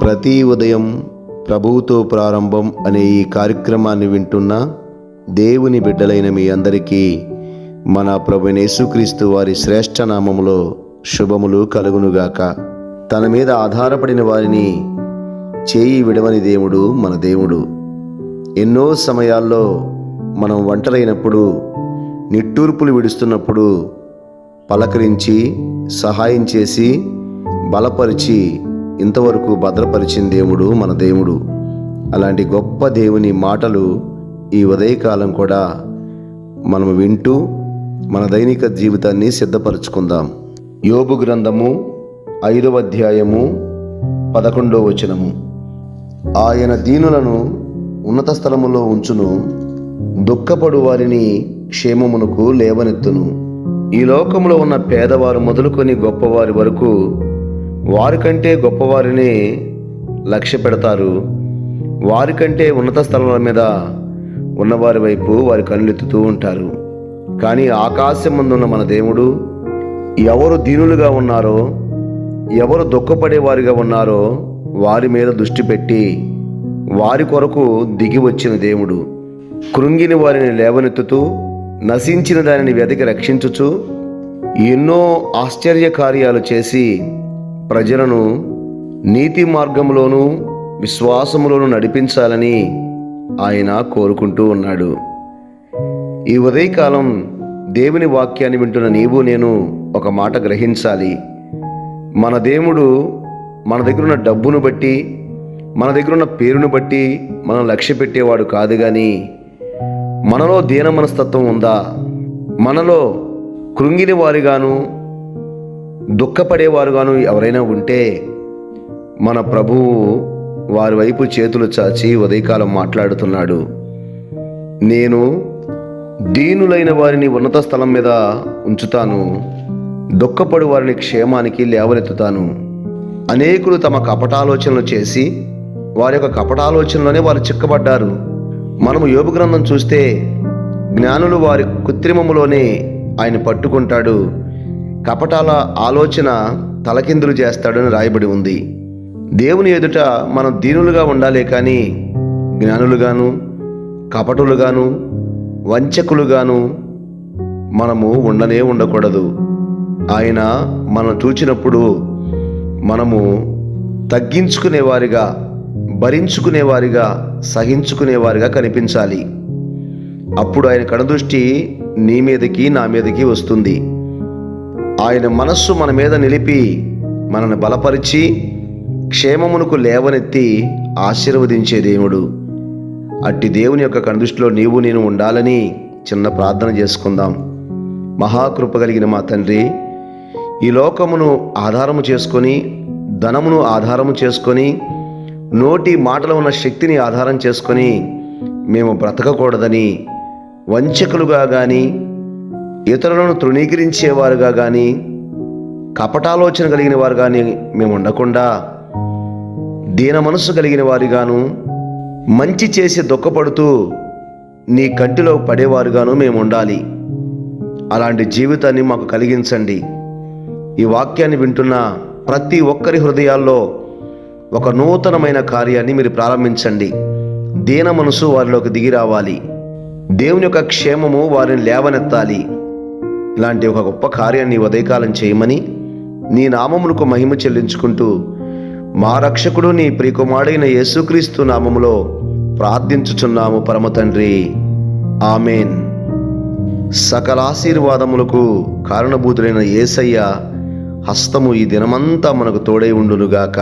ప్రతి ఉదయం ప్రభువుతో ప్రారంభం అనే ఈ కార్యక్రమాన్ని వింటున్న దేవుని బిడ్డలైన మీ అందరికీ మన ప్రభు యేసుక్రీస్తు వారి శ్రేష్ఠ నామములో శుభములు కలుగునుగాక. తన మీద ఆధారపడిన వారిని చేయి విడవని దేవుడు మన దేవుడు. ఎన్నో సమయాల్లో మనం ఒంటరైనప్పుడు నిట్టూర్పులు విడుస్తున్నప్పుడు పలకరించి సహాయం చేసి బలపరిచి ఇంతవరకు భద్రపరిచిన దేవుడు మన దేవుడు. అలాంటి గొప్ప దేవుని మాటలు ఈ ఉదయకాలం కూడా మనం వింటూ మన దైనిక జీవితాన్ని సిద్ధపరచుకుందాం. యోబు గ్రంథము ఐదవ అధ్యాయము పదకొండో వచనము. ఆయన దీనులను ఉన్నత స్థలములో ఉంచును. దుఃఖపడు వారిని క్షేమమునకు లేవనెత్తును. ఈ లోకంలో ఉన్న పేదవారు మొదలుకొని గొప్పవారి వరకు వారికంటే గొప్పవారిని లక్ష్య పెడతారు. వారికంటే ఉన్నత స్థలముల మీద ఉన్నవారి వైపు వారి కళ్ళెత్తుతూ ఉంటారు. కానీ ఆకాశం ముందున్న మన దేవుడు ఎవరు దీనులుగా ఉన్నారో ఎవరు దుఃఖపడేవారిగా ఉన్నారో వారి మీద దృష్టి పెట్టి వారి కొరకు దిగి వచ్చిన దేవుడు. కృంగిని వారిని లేవనెత్తుతూ నశించిన దానిని వెతికి రక్షించుచు ఎన్నో ఆశ్చర్య కార్యాలు చేసి ప్రజలను నీతి మార్గంలోనూ విశ్వాసములోనూ నడిపించాలని ఆయన కోరుకుంటూ ఉన్నాడు. ఈ ఉదయకాలం దేవుని వాక్యాన్ని వింటున్న నీవు నేను ఒక మాట గ్రహించాలి. మన దేవుడు మన దగ్గర ఉన్న డబ్బును బట్టి మన దగ్గర ఉన్న పేరును బట్టి మనం లక్ష్య పెట్టేవాడు కాదు కానీ మనలో దీన మనస్తత్వం ఉందా? మనలో కృంగిని వారిగాను దుఃఖపడేవారుగాను ఎవరైనా ఉంటే మన ప్రభువు వారి వైపు చేతులు చాచి ఉదయకాలం మాట్లాడుతున్నాడు. నేను దీనులైన వారిని ఉన్నత స్థలం మీద ఉంచుతాను. దుఃఖపడు వారిని క్షేమానికి లేవనెత్తుతాను. అనేకులు తమ కపటాలోచనలు చేసి వారి యొక్క కపటాలోచనలోనే వారు చిక్కబడ్డారు. మనము యోగ గ్రంథం చూస్తే జ్ఞానులు వారి కృత్రిమములోనే ఆయన పట్టుకుంటాడు. కపటాల ఆలోచన తలకిందులు చేస్తాడని రాయబడి ఉంది. దేవుని ఎదుట మనం దీనులుగా ఉండాలి కానీ జ్ఞానులుగాను కపటులుగాను వంచకులుగాను మనము ఉండనే ఉండకూడదు. ఆయన మనం చూచినప్పుడు మనము తగ్గించుకునేవారిగా భరించుకునేవారిగా సహించుకునేవారిగా కనిపించాలి. అప్పుడు ఆయన కడదృష్టి నీ మీదకి నా మీదకి వస్తుంది. ఆయన మనస్సు మన మీద నిలిపి మనల్ని బలపరిచి క్షేమమునకు లేవనెత్తి ఆశీర్వదించే దేవుడు. అట్టి దేవుని యొక్క కనుదృష్టిలో నీవు నేను ఉండాలని చిన్న ప్రార్థన చేసుకుందాం. మహాకృప కలిగిన మా తండ్రి ఈ లోకమును ఆధారము చేసుకొని ధనమును ఆధారము చేసుకొని నోటి మాటలో ఉన్న శక్తిని ఆధారం చేసుకొని మేము బ్రతకకూడదని వంచకులుగా కానీ ఇతరులను తృణీకరించేవారుగా కానీ కపటాలోచన కలిగిన వారు కానీ మేము ఉండకుండా దీన మనస్సు కలిగిన వారిగాను మంచి చేసి దుఃఖపడుతూ నీ కంటిలో పడేవారుగాను మేము ఉండాలి. అలాంటి జీవితాన్ని మాకు కలిగించండి. ఈ వాక్యాన్ని వింటున్న ప్రతి ఒక్కరి హృదయాల్లో ఒక నూతనమైన కార్యాన్ని మీరు ప్రారంభించండి. దీన మనసు వారిలోకి దిగి రావాలి. దేవుని యొక్క క్షేమము వారిని లేవనెత్తాలి. ఇలాంటి ఒక గొప్ప కార్యాన్ని ఉదయకాలం చేయమని నీ నామములకు మహిమ చెల్లించుకుంటూ మా రక్షకుడు నీ ప్రియకుమారుడైన యేసుక్రీస్తు నామములో ప్రార్థించుచున్నాము పరమ తండ్రి. ఆమెన్. సకల ఆశీర్వాదములకు కారణభూతుడైన యేసయ్య హస్తము ఈ దినమంతా మనకు తోడై ఉండునుగాక.